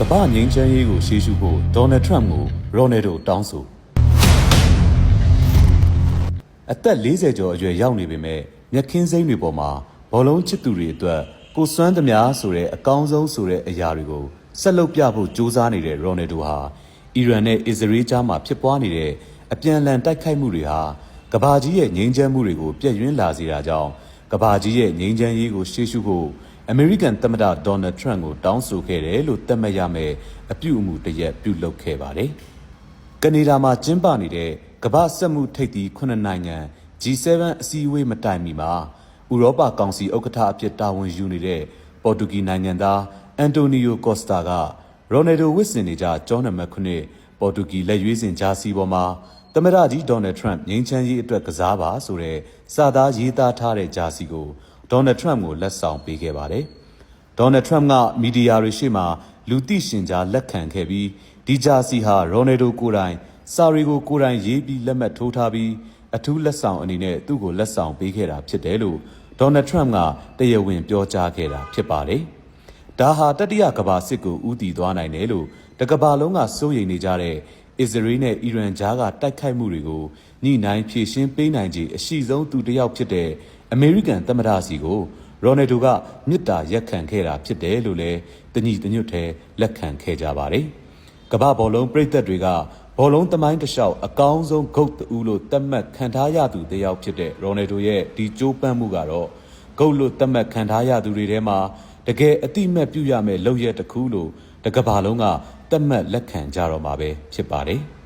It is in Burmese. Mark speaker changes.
Speaker 1: ကမ္ဘာငြိမ်းချမ်းရေးကိုရှေ့ရှုဖို့ဒေါ်နယ်ထရမ့်ကိုရိုနယ်ဒိုတောင်းဆိုအသက်40ကျော်အရွယ်ရောက်နေပေမဲ့မြက်ခင်းစိမ့်တွေပေါ်မှာဘောလုံးချစ်သူတွေအတွက်ကိုစွမ်းသမားဆိုတဲ့အကောင်းဆုံးဆိုတဲ့အရာတွေကိုဆက်လုပ်ပြဖို့ကြိုးစားနေတဲ့ရိုနယ်ဒိုဟာအီရန်နဲ့အစ္စရေးကြားမှာဖြစ်ပွားနေတဲ့အပြန်အလှန်တိုက်ခိုက်မှုတွေဟာကမ္ဘာကြီးရဲ့ငြိမ်းချမ်းမှုတွေကိုပြည့်ရင်းလာစေတာကြောင့် ကမ္ဘာကြီးရဲ့ငြိမ်းချမ်းရေးကိုရှေ့ရှုဖို့အမေရိကန်သမ္မတဒေါ်နယ်ထရန့်ကိုတောင်းဆိုခဲ့တယ်လို့သတ်မှတ်ရမယ်အပြုအမူတစ်ရက်ပြုလုပ်ခဲ့ပါတယ်။ကနေဒါမှာကျင်းပနေတဲ့ကမ္ဘာစက်မှုထိပ်သီး9နိုင်ငံ G7 အစည်းအဝေးမတိုင်မီမှာဥရောပကောင်စီဥက္ကဋ္ဌအဖြစ်တာဝန်ယူနေတဲ့ပေါ်တူဂီနိုင်ငံသားအန်တိုနီယိုကော့စတာကရိုနယ်ဒိုဝစ်စင်နေကြကျောင်းနံပါတ်9ပေါ်တူဂီလက်ရွေးစင်ဂျာစီပေါ်မှာ သမ္မတကြီးဒေါ်နယ်ထရန့်ငြိမ်းချမ်းရေးအတွက်ကစားပါဆိုတဲ့စာသားရေးသားထားတဲ့ဂျာစီကိုဒေါ်နယ်ထရန့်ကိုလက်ဆောင်ပေးခဲ့ပါတယ်။ဒေါ်နယ်ထရန့်ကမီဒီယာတွေရှေ့မှာလူသိရှင်ကြားလက်ခံခဲ့ပြီးဒီဂျာစီဟာရိုနယ်ဒိုကိုယ်တိုင်စာရီကိုကိုယ်တိုင်ရေးပြီးလက်မှတ်ထိုးထားပြီးအထူးလက်ဆောင်အနေနဲ့သူ့ကိုလက်ဆောင်ပေးခဲ့တာဖြစ်တယ်လို့ဒေါ်နယ်ထရန့်ကတရားဝင်ပြောကြားခဲ့တာဖြစ်ပါတယ်။ဒါဟာတတိယကမ္ဘာစစ်ကိုဥတီသွားနိုင်တယ်လို့တကမ္ဘာလုံးကစိုးရိမ်နေကြတဲ့ အစ္စရေးနဲ့အီရန်ကြားကတိုက်ခိုက်မှုတွေကိုညှိနှိုင်းဖြေရှင်းပေးနိုင်ခြေအရှိဆုံးသူတစ်ယောက်ဖြစ်တဲ့အမေရိကန်သမ္မတစီကိုရိုနယ်ဒိုကမြစ်တာရက်ခံခဲ့တာဖြစ်တယ်လို့လည်းတညီတညွတ်ထဲလက်ခံခဲ့ကြပါတယ်။ကမ္ဘာဘောလုံးပြည်သက်တွေကဘောလုံးသမိုင်းတစ်လျှောက်အကောင်းဆုံးဂုတ်တူလို့သတ်မှတ်ခံထားရသူတစ်ယောက်ဖြစ်တဲ့ရိုနယ်ဒိုရဲ့ဒီကြိုးပမ်းမှုကတော့ဂုတ်လို့သတ်မှတ်ခံထားရသူတွေထဲမှာတကယ်အတိအမဲ့ပြုရမယ့်လုပ်ရက်တစ်ခုလို့တကဘာလုံးက သတ်မှတ်လက်ခံကြတော့မှာပဲဖြစ်ပါတယ်။